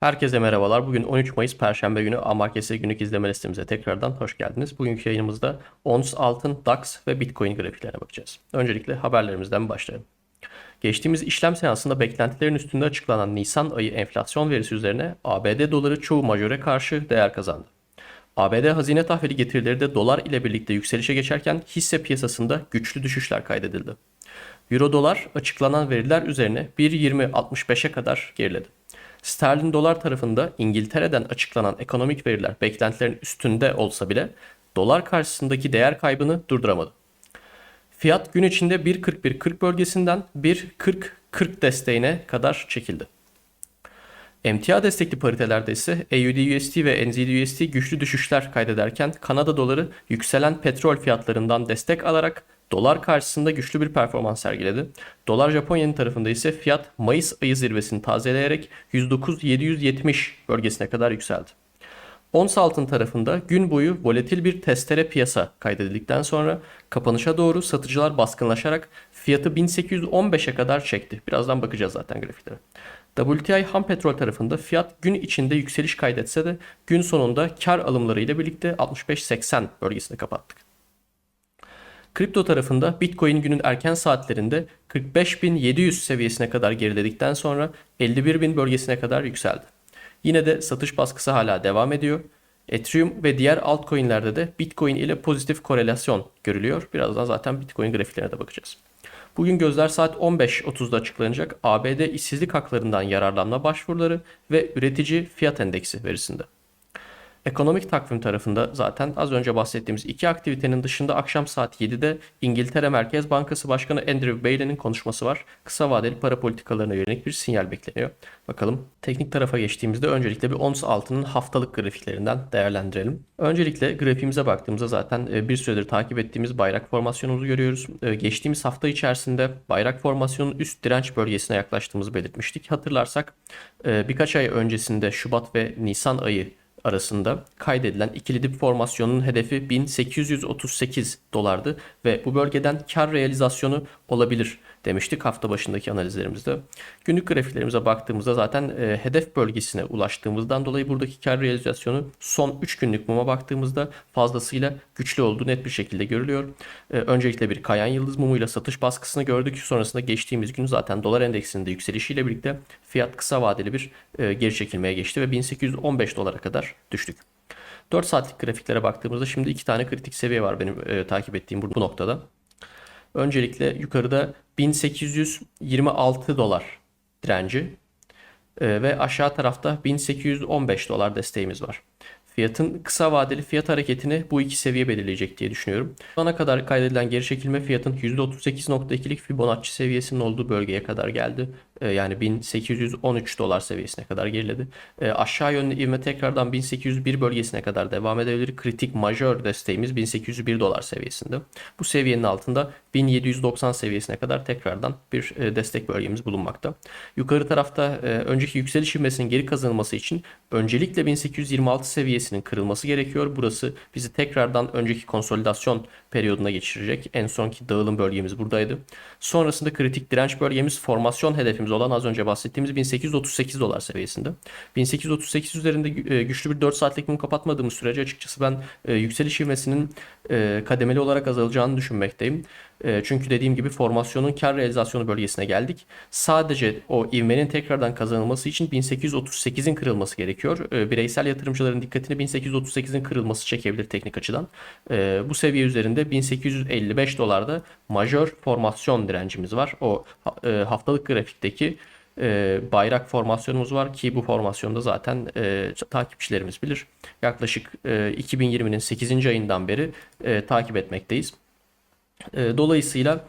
Herkese merhabalar. Bugün 13 Mayıs Perşembe günü Amarkesi günlük izleme listemize tekrardan hoş geldiniz. Bugünkü yayınımızda ons altın, DAX ve Bitcoin grafiklerine bakacağız. Öncelikle haberlerimizden başlayalım. Geçtiğimiz işlem seansında beklentilerin üstünde açıklanan Nisan ayı enflasyon verisi üzerine ABD doları çoğu majöre karşı değer kazandı. ABD hazine tahvili getirileri de dolar ile birlikte yükselişe geçerken hisse piyasasında güçlü düşüşler kaydedildi. Euro dolar açıklanan veriler üzerine 1.20.65'e kadar geriledi. Sterlin dolar tarafında İngiltere'den açıklanan ekonomik veriler beklentilerin üstünde olsa bile dolar karşısındaki değer kaybını durduramadı. Fiyat gün içinde 1.41.40 bölgesinden 1.40.40 desteğine kadar çekildi. MTA destekli paritelerde ise AUD-USD ve NZD-USD güçlü düşüşler kaydederken Kanada doları yükselen petrol fiyatlarından destek alarak dolar karşısında güçlü bir performans sergiledi. Dolar Japon yeni tarafında ise fiyat Mayıs ayı zirvesini tazeleyerek 109.770 bölgesine kadar yükseldi. Ons altın tarafında gün boyu volatil bir testere piyasa kaydedildikten sonra kapanışa doğru satıcılar baskınlaşarak fiyatı 1815'e kadar çekti. Birazdan bakacağız zaten grafiklere. WTI ham petrol tarafında fiyat gün içinde yükseliş kaydetse de gün sonunda kar alımları ile birlikte 65-80 bölgesinde kapattık. Kripto tarafında Bitcoin günün erken saatlerinde 45.700 seviyesine kadar geriledikten sonra 51.000 bölgesine kadar yükseldi. Yine de satış baskısı hala devam ediyor. Ethereum ve diğer altcoin'lerde de Bitcoin ile pozitif korelasyon görülüyor. Birazdan zaten Bitcoin grafiklerine de bakacağız. Bugün gözler saat 15.30'da açıklanacak ABD işsizlik haklarından yararlanma başvuruları ve üretici fiyat endeksi verisinde. Ekonomik takvim tarafında zaten az önce bahsettiğimiz iki aktivitenin dışında akşam saat 7'de İngiltere Merkez Bankası Başkanı Andrew Bailey'nin konuşması var. Kısa vadeli para politikalarına yönelik bir sinyal bekleniyor. Bakalım teknik tarafa geçtiğimizde öncelikle bir ons altının haftalık grafiklerinden değerlendirelim. Öncelikle grafiğimize baktığımızda zaten e, bir süredir takip ettiğimiz bayrak formasyonumuzu görüyoruz. E, Geçtiğimiz hafta içerisinde bayrak formasyonun üst direnç bölgesine yaklaştığımızı belirtmiştik. Hatırlarsak e, birkaç ay öncesinde Şubat ve Nisan ayı arasında kaydedilen ikili dip formasyonunun hedefi 1838 dolardı ve bu bölgeden kar realizasyonu olabilir demiştik hafta başındaki analizlerimizde. Günlük grafiklerimize baktığımızda zaten e, hedef bölgesine ulaştığımızdan dolayı buradaki kar realizasyonu son 3 günlük muma baktığımızda fazlasıyla güçlü olduğu net bir şekilde görülüyor. E, öncelikle bir kayan yıldız mumuyla satış baskısını gördük. Sonrasında geçtiğimiz gün zaten dolar endeksinde yükselişiyle birlikte fiyat kısa vadeli bir e, geri çekilmeye geçti ve 1815 dolara kadar düştük. 4 saatlik grafiklere baktığımızda şimdi iki tane kritik seviye var benim e, takip ettiğim bu, bu noktada. Öncelikle yukarıda 1826 dolar direnci e, ve aşağı tarafta 1815 dolar desteğimiz var. Fiyatın kısa vadeli fiyat hareketini bu iki seviye belirleyecek diye düşünüyorum. Şu ana kadar kaydedilen geri çekilme fiyatın %38.2'lik Fibonacci seviyesinin olduğu bölgeye kadar geldi. Ee, yani 1813 dolar seviyesine kadar geriledi. Ee, aşağı yönlü ivme tekrardan 1801 bölgesine kadar devam edebilir. Kritik majör desteğimiz 1801 dolar seviyesinde. Bu seviyenin altında 1790 seviyesine kadar tekrardan bir e, destek bölgemiz bulunmakta. Yukarı tarafta e, önceki yükseliş ivmesinin geri kazanılması için öncelikle 1826 seviyesinin kırılması gerekiyor. Burası bizi tekrardan önceki konsolidasyon periyoduna geçirecek. En sonki dağılım bölgemiz buradaydı. Sonrasında kritik direnç bölgemiz formasyon hedefimiz olan az önce bahsettiğimiz 1838 dolar seviyesinde. 1838 üzerinde e, güçlü bir 4 saatlik mum kapatmadığımız sürece açıkçası ben e, yükseliş ivmesinin e, kademeli olarak azalacağını düşünmekteyim. Çünkü dediğim gibi formasyonun kar realizasyonu bölgesine geldik. Sadece o ivmenin tekrardan kazanılması için 1838'in kırılması gerekiyor. Bireysel yatırımcıların dikkatini 1838'in kırılması çekebilir teknik açıdan. Bu seviye üzerinde 1855 dolarda majör formasyon direncimiz var. O haftalık grafikteki bayrak formasyonumuz var ki bu formasyonda zaten e, takipçilerimiz bilir. Yaklaşık e, 2020'nin 8. ayından beri e, takip etmekteyiz. E, dolayısıyla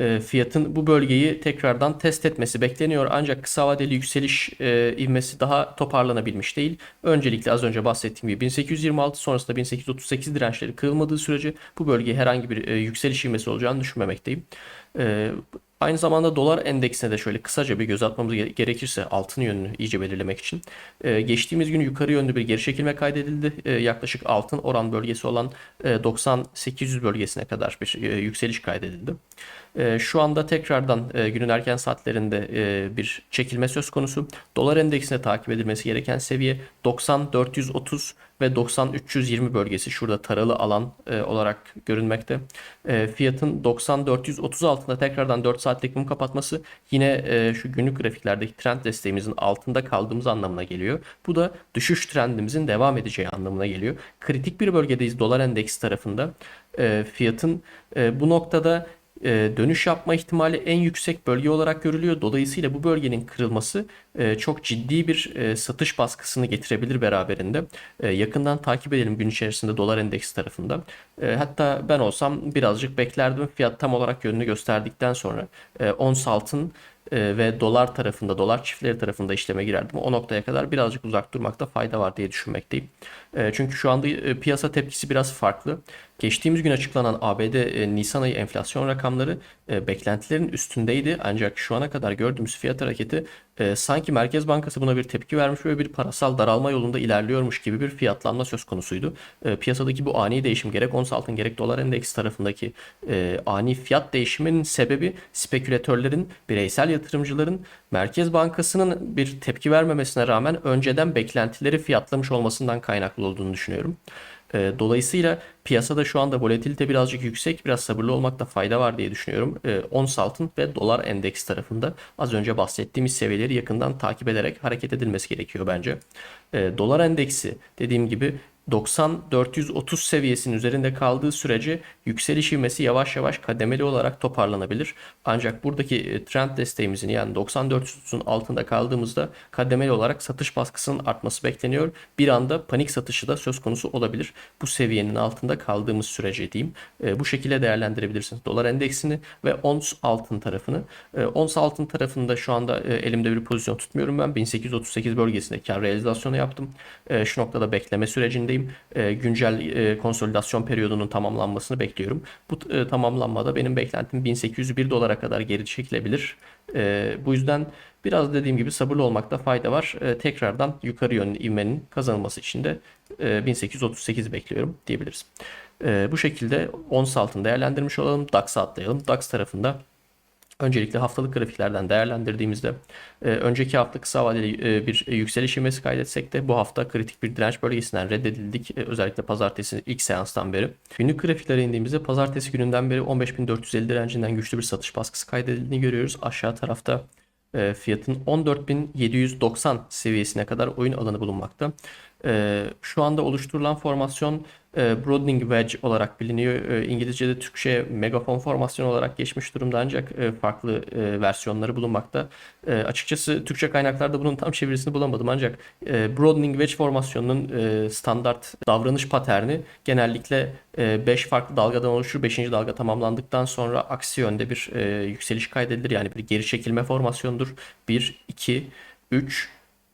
e, fiyatın bu bölgeyi tekrardan test etmesi bekleniyor. Ancak kısa vadeli yükseliş e, ivmesi daha toparlanabilmiş değil. Öncelikle az önce bahsettiğim gibi 1826 sonrasında 1838 dirençleri kırılmadığı sürece bu bölgeye herhangi bir yükseliş ivmesi olacağını düşünmemekteyim. Aynı zamanda dolar endeksine de şöyle kısaca bir göz atmamız gere- gerekirse altın yönünü iyice belirlemek için. e, geçtiğimiz gün yukarı yönlü bir geri çekilme kaydedildi. E, yaklaşık altın oran bölgesi olan e, 9800 bölgesine kadar bir e, yükseliş kaydedildi. E, şu anda tekrardan e, günün erken saatlerinde e, bir çekilme söz konusu. Dolar endeksine takip edilmesi gereken seviye 90-430 ve 90-320 bölgesi şurada taralı alan e, olarak görünmekte. E, fiyatın 90-430 altında tekrardan 4 saatlik mum kapatması yine e, şu günlük grafiklerdeki trend desteğimizin altında kaldığımız anlamına geliyor. Bu da düşüş trendimizin devam edeceği anlamına geliyor. Kritik bir bölgedeyiz dolar endeksi tarafında. E, fiyatın e, bu noktada dönüş yapma ihtimali en yüksek bölge olarak görülüyor. Dolayısıyla bu bölgenin kırılması e, çok ciddi bir e, satış baskısını getirebilir beraberinde. E, yakından takip edelim gün içerisinde dolar endeksi tarafında. E, hatta ben olsam birazcık beklerdim. Fiyat tam olarak yönünü gösterdikten sonra e, ons altın e, ve dolar tarafında, dolar çiftleri tarafında işleme girerdim. O noktaya kadar birazcık uzak durmakta fayda var diye düşünmekteyim. E, çünkü şu anda e, piyasa tepkisi biraz farklı. Geçtiğimiz gün açıklanan ABD e, Nisan ayı enflasyon rakamları e, beklentilerin üstündeydi. Ancak şu ana kadar gördüğümüz fiyat hareketi e, sanki Merkez Bankası buna bir tepki vermiş ve bir parasal daralma yolunda ilerliyormuş gibi bir fiyatlanma söz konusuydu. Piyasadaki bu ani değişim gerek ons altın gerek dolar endeksi tarafındaki ani fiyat değişiminin sebebi spekülatörlerin, bireysel yatırımcıların Merkez Bankası'nın bir tepki vermemesine rağmen önceden beklentileri fiyatlamış olmasından kaynaklı olduğunu düşünüyorum. E, Dolayısıyla piyasada şu anda volatilite birazcık yüksek, biraz sabırlı olmakta fayda var diye düşünüyorum. E, ons altın ve dolar endeks tarafında az önce bahsettiğimiz seviyeleri yakından takip ederek hareket edilmesi gerekiyor bence. E, dolar endeksi dediğim gibi 90-430 seviyesinin üzerinde kaldığı sürece yükseliş ivmesi yavaş yavaş kademeli olarak toparlanabilir. Ancak buradaki e, trend desteğimizin yani 90-430'un altında kaldığımızda kademeli olarak satış baskısının artması bekleniyor. Bir anda panik satışı da söz konusu olabilir. Bu seviyenin altında kaldığımız sürece diyeyim. E, bu şekilde değerlendirebilirsiniz. Dolar endeksini ve ons altın tarafını. E, ons altın tarafında şu anda elimde bir pozisyon tutmuyorum ben. 1838 bölgesinde kar realizasyonu yaptım. Şu noktada bekleme sürecindeyim. E, güncel e, konsolidasyon periyodunun tamamlanmasını bekliyorum. Bu e, tamamlanmada benim beklentim 1801 dolara kadar geri çekilebilir. E, bu yüzden biraz dediğim gibi sabırlı olmakta fayda var. E, tekrardan yukarı yönlü ivmenin kazanılması için de e, 1838 bekliyorum diyebiliriz. E, bu şekilde ons altını değerlendirmiş olalım. DAX'a atlayalım. DAX tarafında Öncelikle haftalık grafiklerden değerlendirdiğimizde e, önceki hafta kısa vadeli e, bir yükseliş ivmesi kaydetsek de bu hafta kritik bir direnç bölgesinden reddedildik. E, özellikle pazartesi ilk seanstan beri. Günlük grafiklere indiğimizde pazartesi gününden beri 15.450 direncinden güçlü bir satış baskısı kaydedildiğini görüyoruz. Aşağı tarafta fiyatın 14.790 seviyesine kadar oyun alanı bulunmakta. E, şu anda oluşturulan formasyon e, broadening wedge olarak biliniyor. E, İngilizce'de Türkçe megafon formasyonu olarak geçmiş durumda ancak e, farklı e, versiyonları bulunmakta. E, açıkçası Türkçe kaynaklarda bunun tam çevirisini bulamadım ancak e, broadening wedge formasyonunun e, standart davranış paterni genellikle 5 farklı dalgadan oluşur. 5. dalga tamamlandıktan sonra aksi yönde bir e, yükseliş kaydedilir. Yani bir geri çekilme formasyonudur. 1, 2, 3,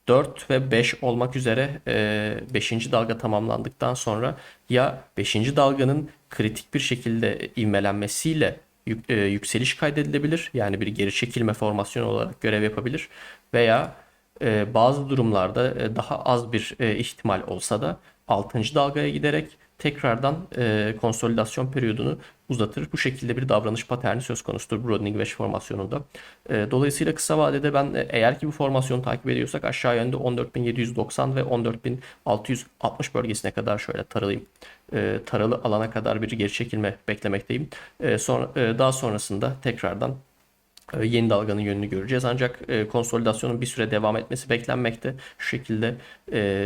4 ve 5 olmak üzere 5. dalga tamamlandıktan sonra ya 5. dalganın kritik bir şekilde ivmelenmesiyle e, yükseliş kaydedilebilir. Yani bir geri çekilme formasyonu olarak görev yapabilir veya e, bazı durumlarda e, daha az bir e, ihtimal olsa da 6. dalgaya giderek tekrardan e, konsolidasyon periyodunu uzatır. Bu şekilde bir davranış paterni söz konusudur broadening wedge formasyonunda. E, dolayısıyla kısa vadede ben e, eğer ki bu formasyonu takip ediyorsak aşağı yönde 14.790 ve 14.660 bölgesine kadar şöyle taralayım. E, taralı alana kadar bir geri çekilme beklemekteyim. E, sonra e, daha sonrasında tekrardan e, yeni dalganın yönünü göreceğiz. Ancak e, konsolidasyonun bir süre devam etmesi beklenmekte. Şu şekilde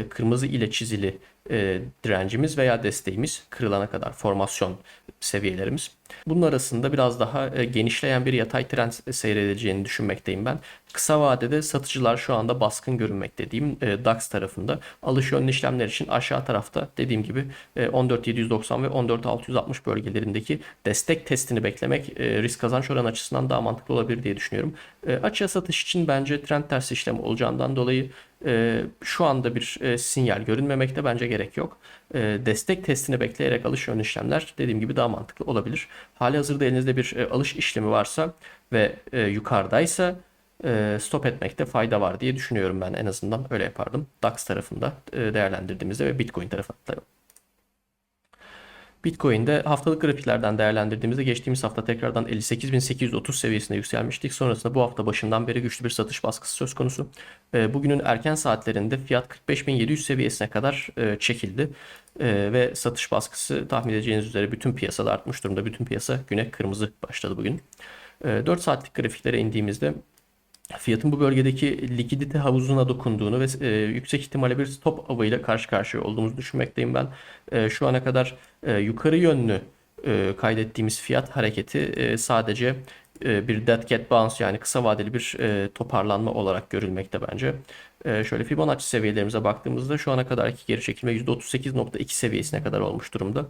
kırmızı ile çizili e, direncimiz veya desteğimiz kırılana kadar formasyon seviyelerimiz. Bunun arasında biraz daha e, genişleyen bir yatay trend seyredileceğini düşünmekteyim ben. Kısa vadede satıcılar şu anda baskın görünmekte diyeyim e, DAX tarafında. Alış yönlü işlemler için aşağı tarafta dediğim gibi e, 14.790 ve 14.660 bölgelerindeki destek testini beklemek e, risk kazanç oranı açısından daha mantıklı olabilir diye düşünüyorum. E, açığa satış için bence trend tersi işlem olacağından dolayı e, şu anda bir e, sinyal görünmemekte bence gerek yok. E, destek testini bekleyerek alış yönlü işlemler dediğim gibi daha mantıklı olabilir. Hali hazırda elinizde bir e, alış işlemi varsa ve e, yukarıdaysa stop etmekte fayda var diye düşünüyorum ben en azından öyle yapardım. DAX tarafında değerlendirdiğimizde ve Bitcoin tarafında. Bitcoin'de haftalık grafiklerden değerlendirdiğimizde geçtiğimiz hafta tekrardan 58.830 seviyesine yükselmiştik. Sonrasında bu hafta başından beri güçlü bir satış baskısı söz konusu. E, Bugünün erken saatlerinde fiyat 45.700 seviyesine kadar e, çekildi. E, Ve satış baskısı tahmin edeceğiniz üzere bütün piyasada artmış durumda. Bütün piyasa güne kırmızı başladı bugün. E, 4 saatlik grafiklere indiğimizde fiyatın bu bölgedeki likidite havuzuna dokunduğunu ve e, yüksek ihtimalle bir stop avıyla karşı karşıya olduğumuzu düşünmekteyim ben. E, şu ana kadar e, yukarı yönlü e, kaydettiğimiz fiyat hareketi e, sadece e, bir dead cat bounce yani kısa vadeli bir e, toparlanma olarak görülmekte bence. E, şöyle Fibonacci seviyelerimize baktığımızda şu ana kadarki geri çekilme %38.2 seviyesine kadar olmuş durumda.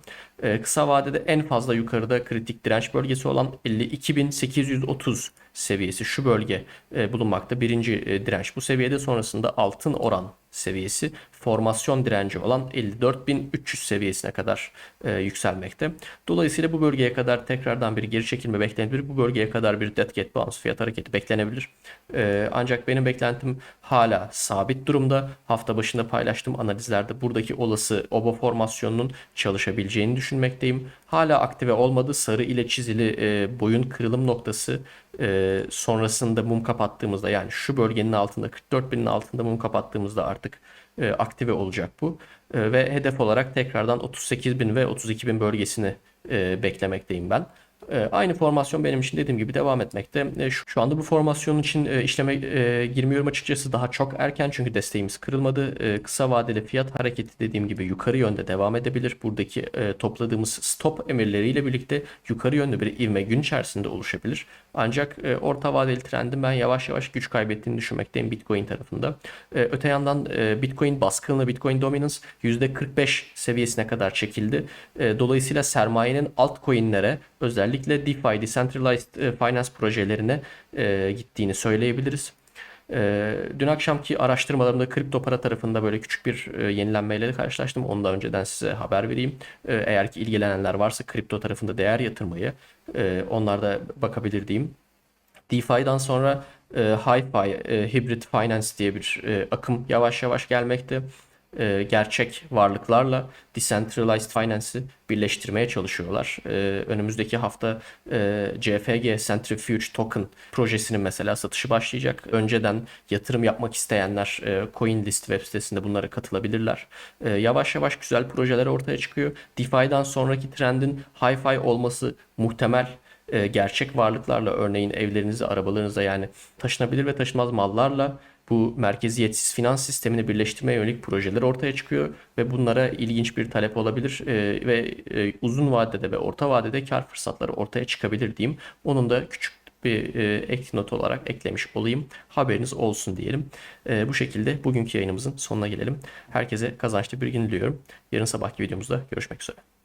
Kısa vadede en fazla yukarıda kritik direnç bölgesi olan 52.830 seviyesi şu bölge bulunmakta. Birinci direnç bu seviyede sonrasında altın oran seviyesi formasyon direnci olan 54.300 seviyesine kadar e, yükselmekte. Dolayısıyla bu bölgeye kadar tekrardan bir geri çekilme beklenebilir. Bu bölgeye kadar bir dead cat bounce fiyat hareketi beklenebilir. E, ancak benim beklentim hala sabit durumda. Hafta başında paylaştığım analizlerde buradaki olası oba formasyonunun çalışabileceğini düşünmekteyim. Hala aktive olmadı. Sarı ile çizili e, boyun kırılım noktası e, sonrasında mum kapattığımızda yani şu bölgenin altında 44.000'in altında mum kapattığımızda artık e, aktive olacak bu. E, ve hedef olarak tekrardan 38.000 ve 32.000 bölgesini e, beklemekteyim ben. E, Aynı formasyon benim için dediğim gibi devam etmekte. E, Şu anda bu formasyon için e, işleme e, girmiyorum açıkçası. Daha çok erken çünkü desteğimiz kırılmadı. E, Kısa vadeli fiyat hareketi dediğim gibi yukarı yönde devam edebilir. Buradaki e, topladığımız stop emirleriyle birlikte yukarı yönlü bir ivme gün içerisinde oluşabilir. Ancak orta vadeli trendin ben yavaş yavaş güç kaybettiğini düşünmekteyim Bitcoin tarafında. Öte yandan Bitcoin baskınlığı, Bitcoin dominance %45 seviyesine kadar çekildi. Dolayısıyla sermayenin altcoin'lere özellikle DeFi, Decentralized e, Finance projelerine e, gittiğini söyleyebiliriz. E, Dün akşamki araştırmalarımda kripto para tarafında böyle küçük bir e, yenilenmeyle karşılaştım. Onu önceden size haber vereyim. E, Eğer ki ilgilenenler varsa kripto tarafında değer yatırmayı e, onlar da bakabilir diyeyim. DeFi'den sonra e, HiFi, e, Hybrid Finance diye bir e, akım yavaş yavaş gelmekte. E, gerçek varlıklarla Decentralized Finance'ı birleştirmeye çalışıyorlar. E, önümüzdeki hafta e, CFG Centrifuge Token projesinin mesela satışı başlayacak. Önceden yatırım yapmak isteyenler e, CoinList web sitesinde bunlara katılabilirler. E, yavaş yavaş güzel projeler ortaya çıkıyor. DeFi'den sonraki trendin HiFi olması muhtemel e, gerçek varlıklarla örneğin evlerinize, arabalarınıza yani taşınabilir ve taşınmaz mallarla bu merkeziyetsiz finans sistemini birleştirmeye yönelik projeler ortaya çıkıyor ve bunlara ilginç bir talep olabilir e, ve e, uzun vadede ve orta vadede kar fırsatları ortaya çıkabilir diyeyim. Onun da küçük bir e, ek not olarak eklemiş olayım. Haberiniz olsun diyelim. E, bu şekilde bugünkü yayınımızın sonuna gelelim. Herkese kazançlı bir gün diliyorum. Yarın sabahki videomuzda görüşmek üzere.